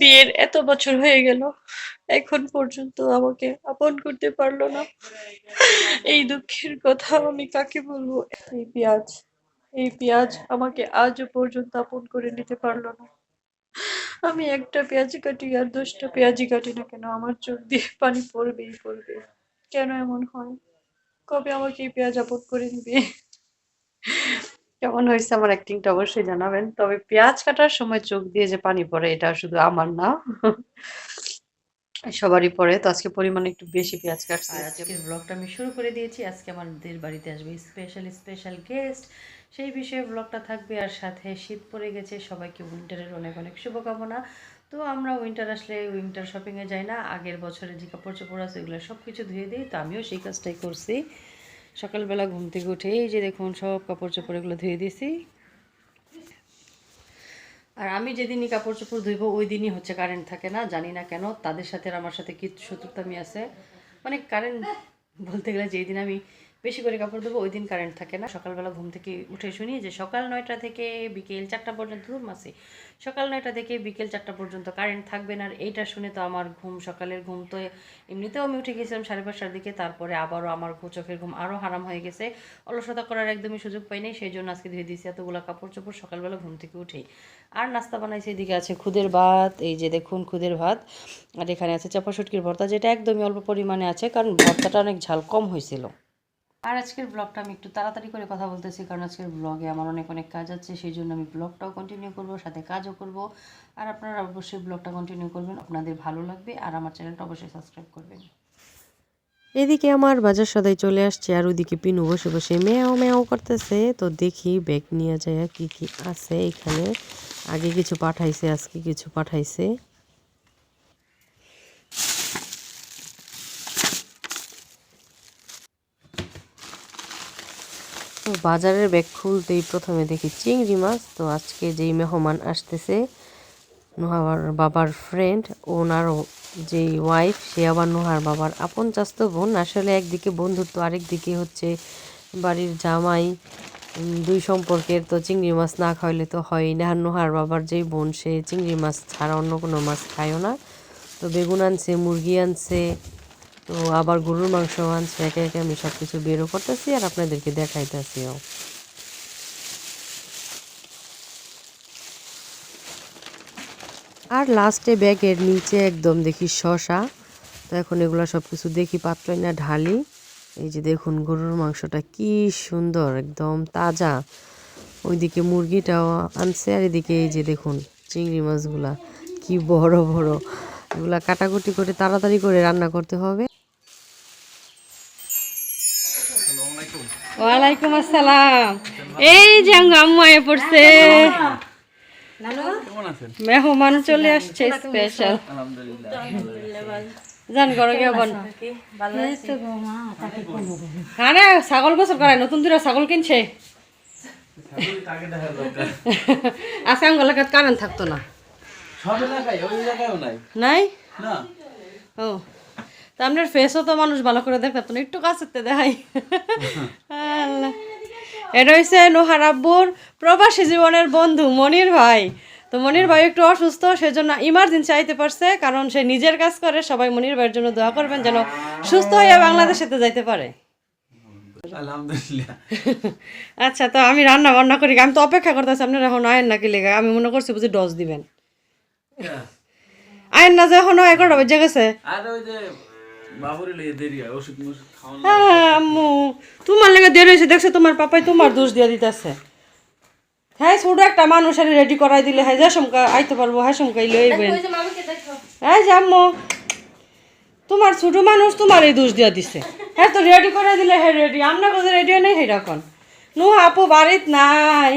বিয়ের এত বছর হয়ে গেল, এখন পর্যন্ত আমাকে আপন করতে পারল না। এই দুঃখের কথা আমি কাকে বলব? এই পেঁয়াজ এই পেঁয়াজ আমাকে আজও পর্যন্ত আপন করে নিতে পারল না। আমি একটা পেঁয়াজ কাটি আর দশটা পেঁয়াজি কাটি না কেন? আমার চোখ দিয়ে পানি পড়বেই পড়বে। কেন এমন হয়? কবে আমাকে এই পেঁয়াজ আপন করে নিবে? কেমন হয়েছে আমার অ্যাক্টিংটা অবশ্যই জানাবেন। তবে পেঁয়াজ কাটার সময় চোখ দিয়ে যে পানি পড়ে, এটা শুধু আমার না, সবারই পরে তো আজকে পরিমাণে একটু বেশি পেঁয়াজ কাটছি। আজকের ব্লগটা আমি শুরু করে দিয়েছি। আজকে আমাদের বাড়িতে আসবে স্পেশাল স্পেশাল গেস্ট সেই বিষয়ে ব্লগটা থাকবে আর সাথে শীত পড়ে গেছে, সবাইকে উইন্টারের অনেক অনেক শুভকামনা। তো আমরা উইন্টার আসলে উইন্টার শপিংয়ে যাই না। আগের বছরে যে কাপড় চোপড় আছে এগুলো সব কিছু ধুয়ে দিই। তো আমিও সেই কাজটাই করছি। সকালবেলা ঘুম থেকে উঠে এই যে দেখুন সব কাপড় চোপড় এগুলো ধুয়ে দিয়েছি। আর আমি যেদিনই কাপড় চোপড় ধুইব, ওই দিনই হচ্ছে কারেন্ট থাকে না, জানি না কেন, তাদের সাথে আমার সাথে কি শত্রুতামি আছে? মানে কারেন্ট বলতে গেলে যেই দিন আমি বেশি করে কাপড় ধোবো, ওই দিন কারেন্ট থাকে না। সকালবেলা ঘুম থেকে উঠে শুনি যে সকাল নয়টা থেকে বিকেল চারটা পর্যন্ত ঘুম আছে সকাল নয়টা থেকে বিকেল চারটা পর্যন্ত কারেন্ট থাকবে না। আর এইটা শুনে তো আমার ঘুম, সকালের ঘুম তো এমনিতেও আমি উঠে গেছিলাম সাড়ে পাঁচটার দিকে, তারপরে আবারও আমার চোখের ঘুম আরও হারাম হয়ে গেছে। অলসতা করার একদমই সুযোগ পাইনি সেই জন্য আজকে ধুয়ে দিয়েছি এতগুলো কাপড় চোপড়, সকালবেলা ঘুম থেকে উঠেই। আর নাস্তা বানাইছি, এদিকে আছে খুদের ভাত, এই যে দেখুন খুদের ভাত, আর এখানে আছে চাপা ভর্তা, যেটা একদমই অল্প পরিমাণে আছে, কারণ ভর্তাটা অনেক ঝাল কম হয়েছিল আর আজকের ব্লগটা আমি একটু তাড়াতাড়ি করে কথা বলতেছি, কারণ আজকের ব্লগে আমার অনেক অনেক কাজ আছে, সেই জন্য আমি ব্লগটাও কন্টিনিউ করব, সাথে কাজও করব। আর আপনারা অবশ্যই ব্লগটা কন্টিনিউ করবেন, আপনাদের ভালো লাগবে, আর আমার চ্যানেলটা অবশ্যই সাবস্ক্রাইব করবেন। এদিকে আমার বাজার সদাই চলে আসছে, আর ওদিকে পিনু বসে বসে মেয়াও মেয়াও করতেছে। তো দেখি ব্যাগ নিয়ে যায় কি কি আছে এখানে। আগে কিছু পাঠাইছে, আজকে কিছু পাঠাইছে। তো বাজারের ব্যাগ খুলতেই প্রথমে দেখি চিংড়ি মাছ। তো আজকে যেই মেহমান আসতেছে, নোহার বাবার ফ্রেন্ড ওনারও যে ওয়াইফ সে আবার নোহার বাবার আপন চাস্ত বোন। আসলে একদিকে বন্ধুত্ব, আরেকদিকে হচ্ছে বাড়ির জামাই দুই সম্পর্কের। তো চিংড়ি মাছ না খাওয়াইলে তো হয় না। নোহার বাবার যেই বোন, সে চিংড়ি মাছ ছাড়া অন্য কোনো মাছ খায়ও না। তো বেগুন আনছে, মুরগি আনছে তো আবার গরুর মাংস আনছে, একে একে আমি সব কিছু বেরো করতেছি আর আপনাদেরকে দেখাইতেছিও। আর লাস্টে ব্যাগের নিচে একদম দেখি শশা। তো এখন এগুলো সব কিছু দেখি পাত্রই না ঢালি। এই যে দেখুন গরুর মাংসটা কি সুন্দর, একদম তাজা। ওইদিকে মুরগিটাও আনছে আর এদিকে এই যে দেখুন চিংড়ি মাছগুলা, কি বড় বড়। এগুলা কাটাকুটি করে তাড়াতাড়ি করে রান্না করতে হবে। ওয়ালাইকুম আসসালাম। এই যে আম্মু আয়ে পড়ছে। মেহমান চলে আসছে স্পেশাল জান গিয়া বন আরে ছাগল গোসল করায় নতুন দুটা ছাগল কিনছে। আজকে আঙ্গ কারেন্ট থাকতো না। সব এলাকায় ওই এলাকায়ও নাই? নাই? না। ও। তা আপনার ফেসও তো মানুষ ভালো করে দেখতে পারতো না একটু কাছে দেখাই। আল্লাহ। এটা হচ্ছে নোহার আব্বুর প্রবাসী জীবনের বন্ধু মনির ভাই। তো মনির ভাই একটু অসুস্থ সেজন্য ইমার্জেন্সি আইতে পারছে কারণ সে নিজের কাজ করে সবাই মনির ভাইয়ের জন্য দোয়া করবেন যেন সুস্থ হয়ে বাংলাদেশেতে যাইতে পারে। আলহামদুলিল্লাহ। আচ্ছা তো আমি রান্না বান্না করি আমি তো অপেক্ষা করতেছি আপনারা এখন আয়েন নাকি লেগে আমি মনে করছি বুঝি ডজ দিবেন। আয়েন না যে এখনও এগারোটা বেজে গেছে। আর ওই যে আম্মু। তোমার লেগে দেরি হয়েছে দেখছ তোমার পাপাই তোমার দোষ দিয়ে দিতেছে। হ্যাঁ ছোট একটা মানুষের রেডি করাই দিলে হ্যাঁ যা সমকা আইতে পারব হ্যাঁ সমকাই লইবেন। হ্যাঁ আম্মু তোমার ছোট মানুষ তোমার এই দোষ দিয়ে দিছে। হ্যাঁ তো রেডি করে দিলে হ্যাঁ রেডি আমরা কাছে রেডি নেই সেই রকম নু আপু বাড়িত নাই।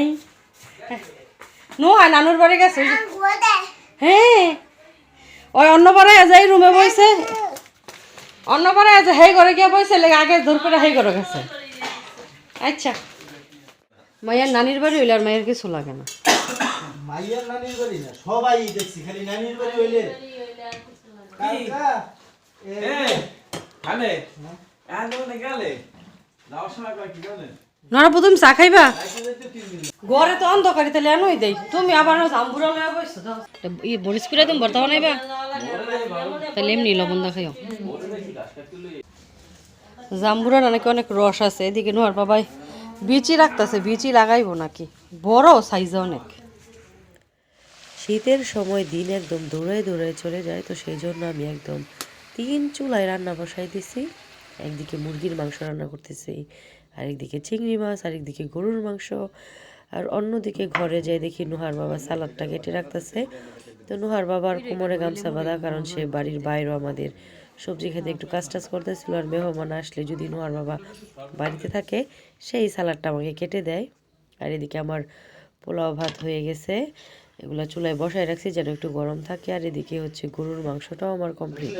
নু হয় নানুর বাড়ি গেছে হ্যাঁ। ওই অন্য পাড়ায় যাই রুমে বইছে। অন্য পাড়ায় আছে হেই ঘরে গিয়ে বইছে লেগে আগে দূর করে হেই ঘরে গেছে। আচ্ছা। মায়ের নানির বাড়ি হইলে আর মায়ের কিছু লাগে না। মাইয়ার নানির বাড়ি না সবাই দেখছি খালি নানির বাড়ি হইলে। তুমি চা খাইবা? ঘরে তো অন্ধকারি তাহলে আনোই দেই। তুমি আবার জাম্বুরা লয়ে বসছো ই বরিস করে তুমি বর্তা বানাইবা তাহলে এমনি লবণ দা খাইও। জাম্বুরার নাকি অনেক রস আছে, এদিকে নোয়ার বাবাই বিচি রাখতেছে, বিচি লাগাইবো নাকি? বড় সাইজ অনেক। শীতের সময় দিন একদম দৌড়ায় দৌড়ায় চলে যায়, তো সেই জন্য আমি একদম তিন চুলায় রান্না বসাই দিছি। একদিকে মুরগির মাংস রান্না করতেছি, আরেকদিকে চিংড়ি মাছ, আরেকদিকে গরুর মাংস, আর অন্যদিকে ঘরে যাই দেখি নুহার বাবা সালাদটা কেটে রাখতেছে। তো নুহার বাবার কোমরে গামছা বাঁধা, কারণ সে বাড়ির বাইরেও আমাদের সবজি খেতে একটু কাজ টাজ করতেছিল আর মেহমান আসলে যদি নুহার বাবা বাড়িতে থাকে সেই সালাডটা আমাকে কেটে দেয় আর এদিকে আমার পোলাও ভাত হয়ে গেছে এগুলা চুলায় বসায় রাখছি যেন একটু গরম থাকে আর এদিকে হচ্ছে গরুর মাংসটাও আমার কমপ্লিট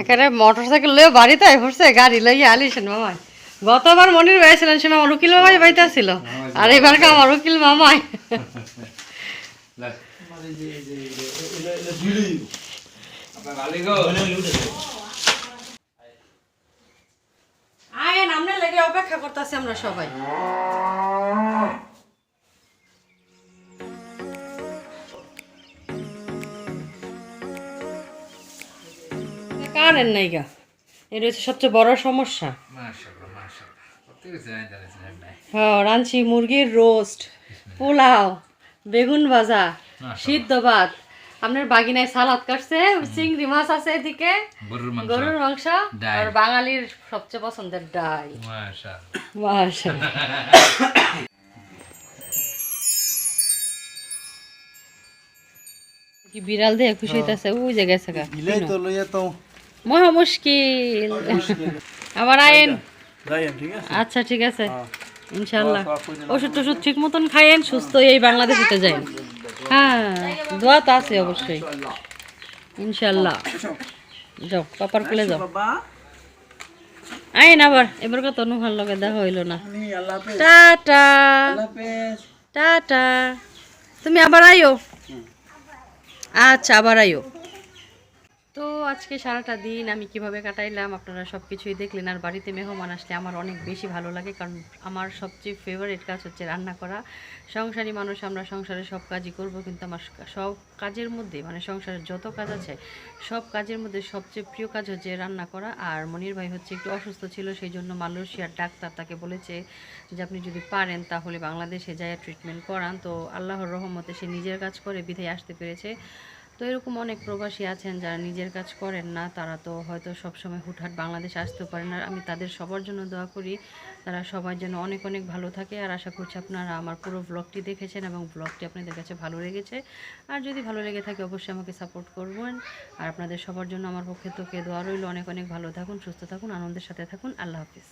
এখানে মোটর সাইকেল লয়ে বাড়িতে পড়ছে গাড়ি লইয়া আলিছেন মামাই গতবার মনির হয়েছিলেন সে আমার উকিল মামাই বাড়িতে ছিল আর এবার আমার উকিল মামাই আয়েন আমরা লেগে অপেক্ষা করতেছি আমরা সবাই। কারেন্ট নাই গা। এটা হচ্ছে সবচেয়ে বড় সমস্যা। হ্যাঁ রাঁধছি মুরগির রোস্ট পোলাও বেগুন ভাজা সিদ্ধ ভাত। আপনার বাগিনায় সালাদ কাটছে চিংড়ি মাছ আছে এদিকে গরুর মাংস গরুর মাংস ডাল। আর বাঙালির সবচেয়ে পছন্দের ডাল। কি বিড়াল দিয়ে খুশি হইতাছে? ওই যে গেছে গা। তো লইয়া তো। মহা মুশকিল। আবার আইন যাইয়েন ঠিক আছে? আচ্ছা ঠিক আছে। ইনশাল্লাহ ওষুধ টষুধ ঠিক মতন খাইয়েন সুস্থ এই বাংলাদেশিতে যাই হ্যাঁ দোয়া তো আছে অবশ্যই। ইনশাল্লাহ। যাও পাপার কুলে যাও। আইন আবার এবার কত নুহার লগে দেখা হইল না। টাটা টাটা তুমি আবার আইও। আচ্ছা আবার আইও। তো আজকে সারাটা দিন আমি কীভাবে কাটাইলাম, আপনারা সব কিছুই দেখলেন আর বাড়িতে মেহমান আসলে আমার অনেক বেশি ভালো লাগে কারণ আমার সবচেয়ে ফেভারিট কাজ হচ্ছে রান্না করা। সংসারী মানুষ, আমরা সংসারে সব কাজই করব কিন্তু আমার সব কাজের মধ্যে মানে সংসারের যত কাজ আছে, সব কাজের মধ্যে সবচেয়ে প্রিয় কাজ হচ্ছে রান্না করা। আর মনির ভাই হচ্ছে একটু অসুস্থ ছিল সেই জন্য মালয়েশিয়ার ডাক্তার তাকে বলেছে যে, আপনি যদি পারেন তাহলে বাংলাদেশে যায় ট্রিটমেন্ট করান। তো আল্লাহর রহমতে সে নিজের কাজ করে বিধায় আসতে পেরেছে। তো এরকম অনেক প্রবাসী আছেন যারা নিজের কাজ করেন না, তারা তো হয়তো সবসময় হুটহাট বাংলাদেশ আসতেও পারেন। না আমি তাদের সবার জন্য দোয়া করি, তারা সবার জন্য অনেক অনেক ভালো থাকে। আর আশা করছি আপনারা আমার পুরো ব্লগটি দেখেছেন এবং ব্লগটি আপনাদের কাছে ভালো লেগেছে। আর যদি ভালো লেগে থাকে অবশ্যই আমাকে সাপোর্ট করবেন। আর আপনাদের সবার জন্য আমার পক্ষে তোকে দোয়া রইল। অনেক অনেক ভালো থাকুন, সুস্থ থাকুন, আনন্দের সাথে থাকুন। আল্লাহ হাফিজ।